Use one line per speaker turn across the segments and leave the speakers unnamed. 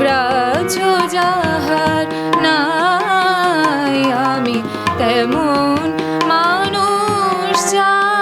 গ্রাহ্য যাহার আমি তেমন মানুষ চাই।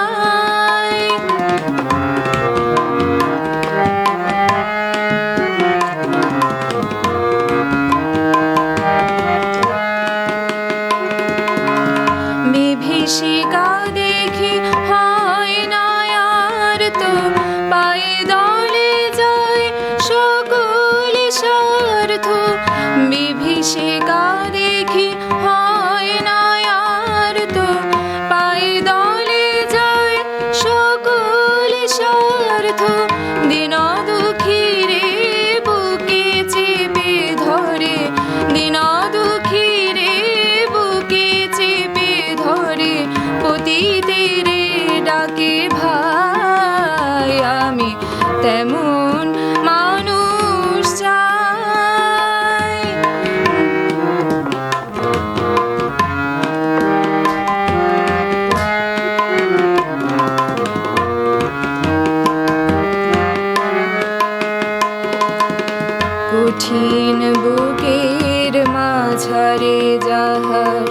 কঠিন বুকের মাঝারে যাহার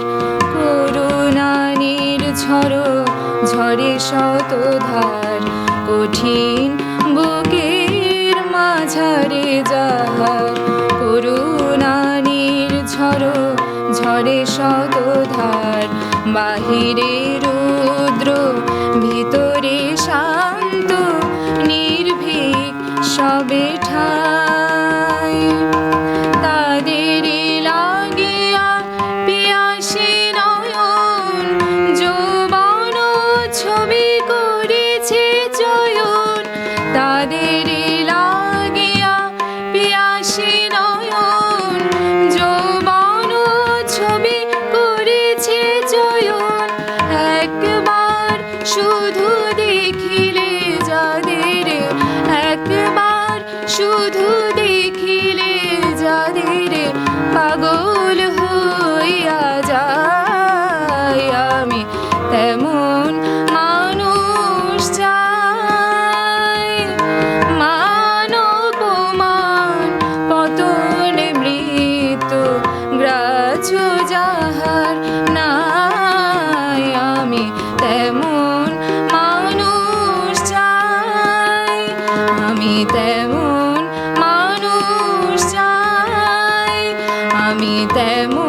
করুণানির ঝড় ঝরে শত ধার কঠিন বুকের মাঝারে যাহার করুণানির ঝড় ঝরে শত ধার বাহিরে রুদ্র শুধু দেখিলে যাদের পাগল হইয়া যায়, আমি তেমন মানুষ চাই। মানবমান পতনে মৃত গ্রাহ্য যাহার নাই, আমি তেমন মানুষ চাই, আমি তেমন মানুষ চাই আমি তেমন